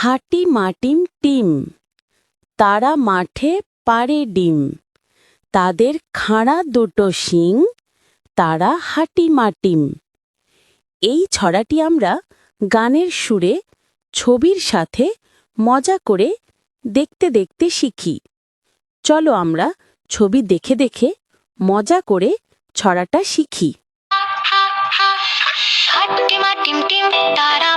হাটি মাটিম team. তারা মাঠে পারে ডিম। তাদের খাঁড়া দুটো শিং, তারা হাটি মাটিম। এই ছড়াটি আমরা গানের সুরে, ছবির সাথে মজা করে দেখতে দেখতে শিখি। চলো আমরা ছবি দেখে দেখে মজা করে ছড়াটা শিখি। টিম টিম, তারা